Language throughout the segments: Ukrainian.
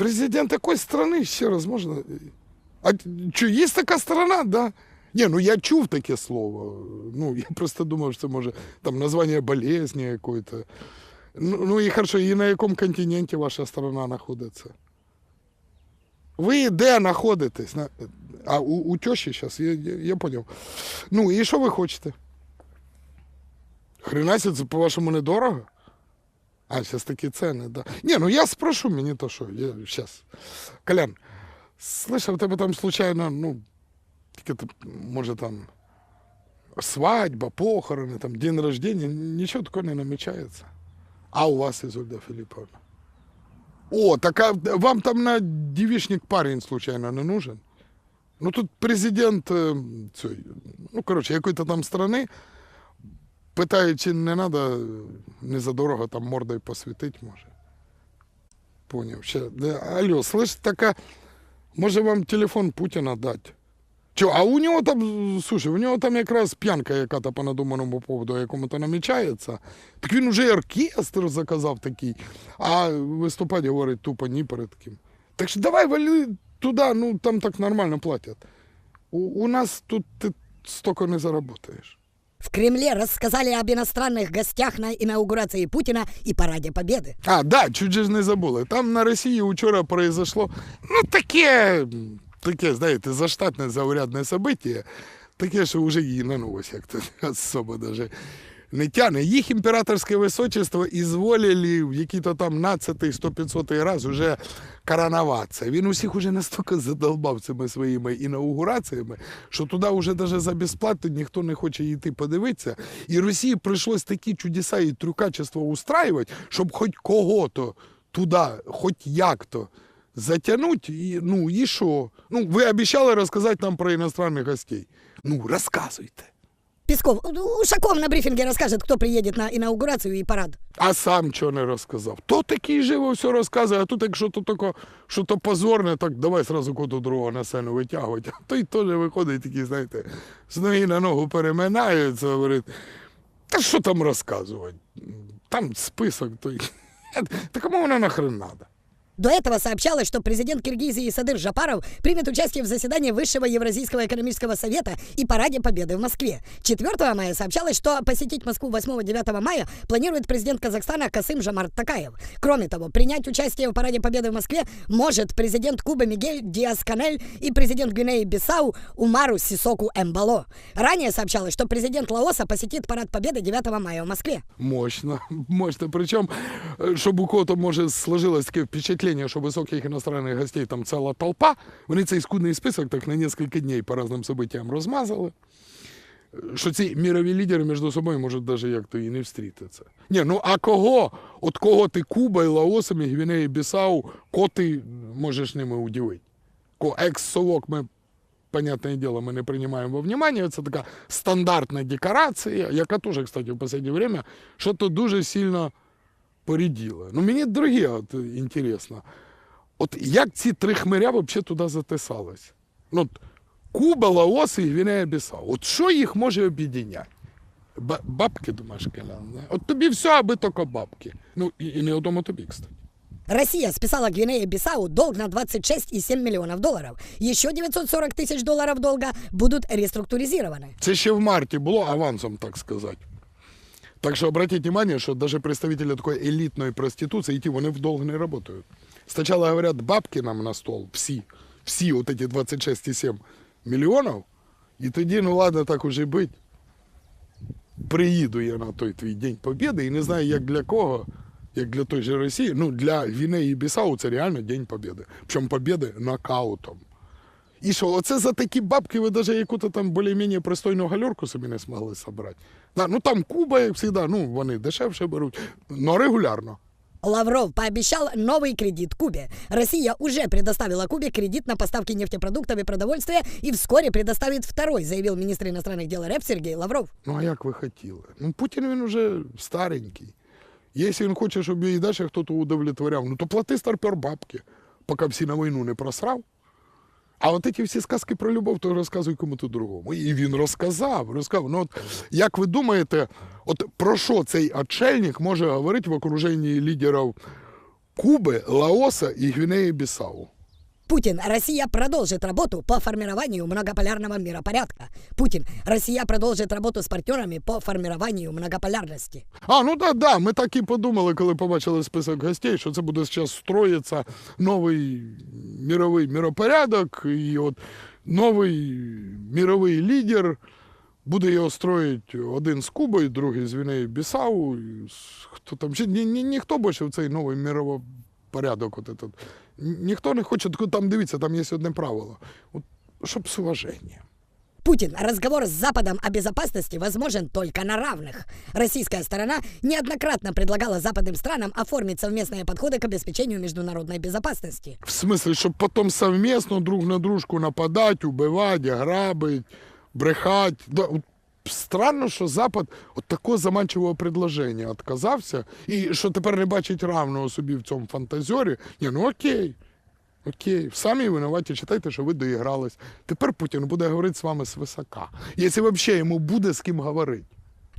Президент якої страны, ще раз можна? А що, є така страна, да? Ні, ну я чув таке слово. Ну, я просто думав, що це може там названня болезні якої-то. Ну, ну і хорошо, і на якому континенті ваша страна знаходиться? Ви де знаходитесь? На... А у, у тещі зараз, я, я, я поняв. Ну, і що ви хочете? Хренася, це по-вашому недорого? А, зараз такі ціни, да. Ні, ну я спрошу, мені то що, я зараз. Колян, слышав, тебе там случайно, ну, тільки може там свадьба, похорони, там, день рождения, нічого такого не намічається. А у вас, Ізольда Філіповна? О, так а вам там на девичник парень случайно не нужен? Ну тут президент е, ну коротше, якої-то там страни питає, чи не треба не задорого там мордою посвітити, може. Поняв. Ще. Алло, слышь, така, може вам телефон Путіна дати? Чо, а у нього там, слушай, у нього там якраз п'янка яка-то по надуманому поводу, якому-то намічається. Так він уже оркестр заказав такий, а виступати говорить тупо ні перед ким. Так що давай вали туди, ну там так нормально платять. У, у нас тут ти стільки не заработаєш. В Кремле рассказали об иностранных гостях на инаугурации Путина и Параде Победы. А, да, чуть же ж не забули. Там на Росії вчора произошло, ну, таке, таке, знаєте, заштатне заурядне событие, таке, що вже її на новость як-то особо даже не тяне. Їх імператорське височество ізволили в який-то там 1500-100-500 раз уже короноватися. Він усіх уже настільки задолбав цими своїми інаугураціями, що туди вже навіть за безплату ніхто не хоче йти подивитися. І Росії прийшлось такі чудеса і трюкачество устраювати, щоб хоч кого-то туди, хоч як-то затягнуть. І, ну і що? Ну, ви обіцяли розказати нам про іностранних гостей. Ну, розказуйте. Песков, Ушаков на брифинге расскажет, кто приедет на инаугурацию и парад. А сам чого не розказав? То такий живо все розказує, а тут якщо то тако, що то позорне, так давай сразу кого другого на сцену витягувати. А той теж виходить такий, знаєте, з ноги на ногу переминається, говорить, та що там розказувати? Там список той. Та кому воно нахрен надо? До этого сообщалось, что президент Киргизии Садыр Жапаров примет участие в заседании Высшего Евразийского экономического совета и Параде Победы в Москве. 4 мая сообщалось, что посетить Москву 8-9 мая планирует президент Казахстана Касым Жамарт Такаев. Кроме того, принять участие в Параде Победы в Москве может президент Кубы Мигель Диас-Канель и президент Гвинеи-Бисау Умару Сисоку Эмбало. Ранее сообщалось, что президент Лаоса посетит Парад Победы 9 мая в Москве. Мощно, мощно. Причому, е, щоб у кого-то може сложилось таке впечатлення, що високих іностранних гостей там ціла толпа, вони цей скудний список так на кілька днів по різним событиям розмазали. Що ці мірові лідери між собою можуть навіть як-то і не встрітитися. Ні, ну а кого? От кого ти Куба, і Лаосом, і Гвінеї Бісау, кого ти можеш ними удивити? Екс-совок ми понятное дело, мы не принимаем во внимание. Це така стандартна декорація, яка теж, кстати, в останнє время що-то дуже сильно поріділа. Ну, мені друге от, інтересно. От як ці три хмиря взагалі туди затисались? Ну, Куба, Лаос і Гвінея Бісау. От що їх може об'єднати? Ба- Бабки, думаєш, Колян? да? От тобі все, аби тільки бабки. Ну, і, і не одному тобі, кстати. Россия списала Гвинее-Бисау долг на 26,7 миллионов долларов. Еще 940 тысяч долларов долга будут реструктуризированы. Це ще в марті було авансом, так сказати. Так що обратіть внимание, що даже представители такої елітної проституції, ті вони в долг не працюють. Спочатку говорять, бабки нам на стол, всі, всі от эти 26,7 мільйонів, і тоді, ну ладно, так уже й бить. Приїду я на той твій День Побєди і не знаю, як для кого, як для той же Росії, ну для Гвінеї і Бісау це реально День Побєди. Причому побєди нокаутом. І що, оце за такі бабки ви навіть яку-то там більш-менш пристойну гальорку собі не змогли зібрати. Да, ну там Куба, як завжди, ну вони дешевше беруть, але регулярно. Лавров пообещал новый кредит Кубе. Россия уже предоставила Кубе кредит на поставки нефтепродуктов и продовольствия и вскоре предоставит второй, заявил министр иностранных дел РФ Сергей Лавров. Ну а як ви хотіли? Ну Путін він уже старенький. Якщо він хоче, щоб її далі хтось удовлетворяв, ну то плати старпер бабки, поки всі на війну не просрав. А от ці всі сказки про любов, то розказуй кому-то другому. І він розказав, розказав. Ну, от, як ви думаєте, от про що цей отчельник може говорити в окруженні лідерів Куби, Лаоса і Гвінеї Бісау. Путин, Россия продолжит работу по формированию многополярного миропорядка. Путин, Россия продолжит работу с партнерами по формированию многополярности. А, ну да, да, ми так і подумали, коли побачили список гостей, що це буде зараз строїться новий міровий міропорядок, і от новий міровий лідер буде його строїть один з Куби, другий з Вінеї Бісау. і з- Хто там ще? Ні, ні, ніхто більше в цей новий міровий порядок. От этот. Ні- Ніхто не хоче, там дивіться, там є одне правило. От, щоб з уваженням. Путин, разговор с Западом о безопасности возможен только на равных. Российская сторона неоднократно предлагала западным странам оформить совместные подходы к обеспечению международной безопасности. В смысле, щоб потім совместно друг на дружку нападати, убивати, грабити, брехати. Да, от странно, що Запад от такого заманчивого предложення відказався, і що тепер не бачить равного собі в цьому фантазьорі. Ні, ну окей. Окей, самі винуваті, читайте, що ви доігрались. Тепер Путін буде говорити з вами свисока. Якщо взагалі йому буде з ким говорити.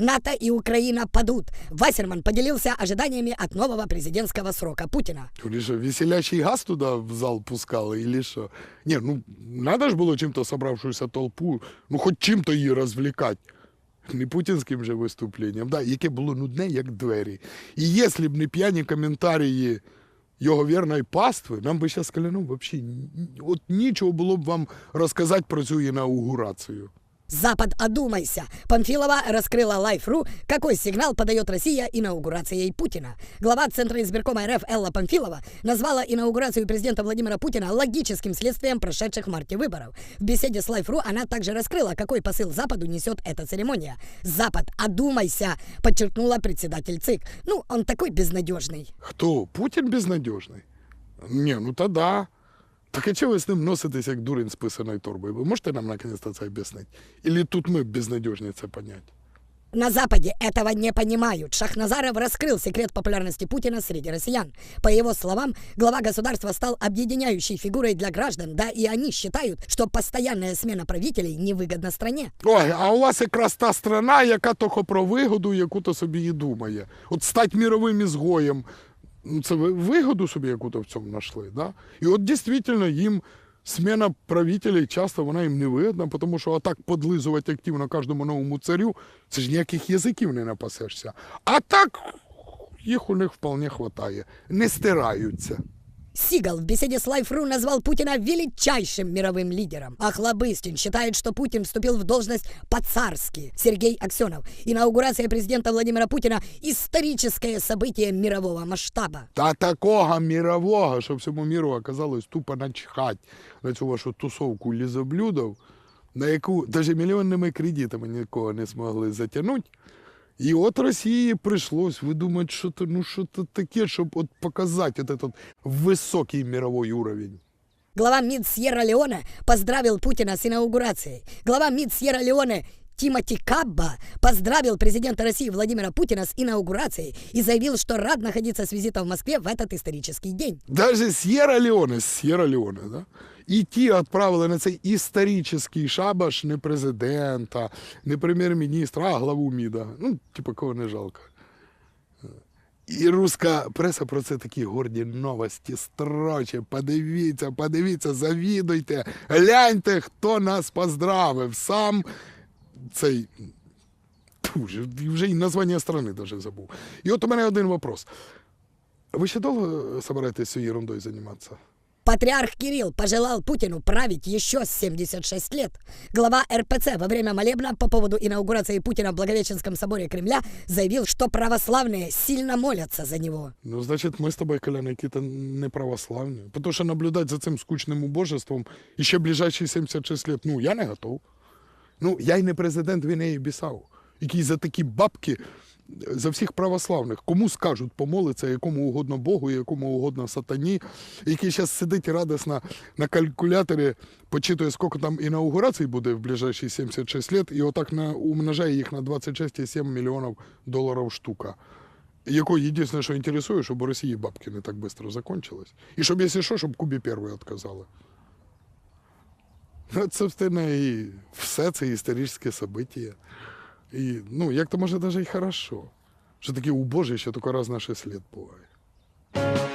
НАТО и Украина падут. Вассерман поделился ожиданиями от нового президентского срока Путина. Или що, веселящий газ туди в зал пускали, или що? Ні, ну надо ж було чим-то собравшуюся толпу, ну хоч чим-то її розвлікати. Не путінським же виступленням, да, яке було нудне, як двері. І якщо б не п'яні коментарі його вірної пастви, нам би зараз сказали, ну, взагалі, от нічого було б вам розказати про цю інаугурацію. Запад, одумайся! Памфилова раскрыла Лайф.ру, какой сигнал подает Россия инаугурацией Путина. Глава Центра избиркома РФ Элла Памфилова назвала инаугурацию президента Владимира Путина логическим следствием прошедших в марте выборов. В беседе с Лайф.ру она также раскрыла, какой посыл Западу несет эта церемония. «Запад, одумайся!» – подчеркнула председатель ЦИК. Ну, он такой безнадежный. Хто? Путін безнадіжний? Ні, ну та да. Так а чого ви з ним носитесь, як дурень з писаною торбою? Ви можете нам наконец-то це об'яснити? Или тут ми безнадіжні це понять? На Западе этого не понимают. Шахназаров раскрыл секрет популярности Путина среди россиян. По его словам, глава государства стал объединяющей фигурой для граждан, да и они считают, что постоянная смена правителей невыгодна стране. Ой, а у вас якраз та страна, яка тільки про вигоду, яку-то собі і думає. От стать міровим ізгоєм, ну це вигоду собі яку-то в цьому знайшли, да? І от дійсно їм смена правителей часто вона їм не вигідна, тому що так подлизувати активно кожному новому царю, це ж ніяких язиків не напасешся. А так їх у них вполне вистачає. Не стираються. Сигал в беседе с Лайф.ру назвал Путина величайшим мировым лидером. Ахлобыстин считает, что Путин вступил в должность по-царски. Сергей Аксенов. Инаугурация президента Владимира Путина – историческое событие мирового масштаба. Та такого мірового, що всьому міру оказалось тупо начхать на цю вашу тусовку лізоблюдов, на яку навіть мільйонними кредитами нікого не змогли затягнути. І от Росії прийшлось видумати що то, ну, що то таке, щоб от показати от этот високий мировой уровень. Глава МИД Сьерра-Леоне поздравил Путина с инаугурацией. Глава МИД Сьерра-Леоне Тимоти Кабба поздравил президента России Владимира Путина с инаугурацией и заявил, что рад находиться с визитом в Москве в этот исторический день. Даже С'єра-Леоне, С'єра-Леоне, да? І ті відправили на цей історичний шабаш не президента, не прем'єр-міністра, а главу МІДа. Ну, типу, кого не жалко. І руська преса про це такі горді новості строче. Подивіться, подивіться, завідуйте, гляньте, хто нас поздравив. Сам цей. Вже, і названня страни даже забув. І от у мене один вопрос. Ви ще довго собираєтесь цією ерундою займатися? Патриарх Кирилл пожелал Путину править еще 76 лет. Глава РПЦ во время молебна по поводу инаугурации Путина в Благовещенском соборе Кремля заявил, что православные сильно молятся за него. Ну, значить, ми з тобою, Колян, які-то не православні. Тому що наблюдати за цим скучним убожеством і ще ближайші 76 років, ну, я не готов. Ну, я й не президент Вінеї Бісау, який за такі бабки за всіх православних, кому скажуть помолиться, якому угодно Богу, якому угодно сатані, який зараз сидить радісно на калькуляторі, почитує, скільки там інаугурацій буде в ближайші 76 років, і отак на, умножає їх на 26,7 мільйонів доларів штука. Яко єдине, що інтересує, щоб у Росії бабки не так швидко закончились. І щоб, якщо що, щоб Кубі перший відказали. Ну, от, собственно, і все це історичне событие. І, ну, як то може, навіть і хорошо, що таке у Боже, що тільки раз на 6 лет буває.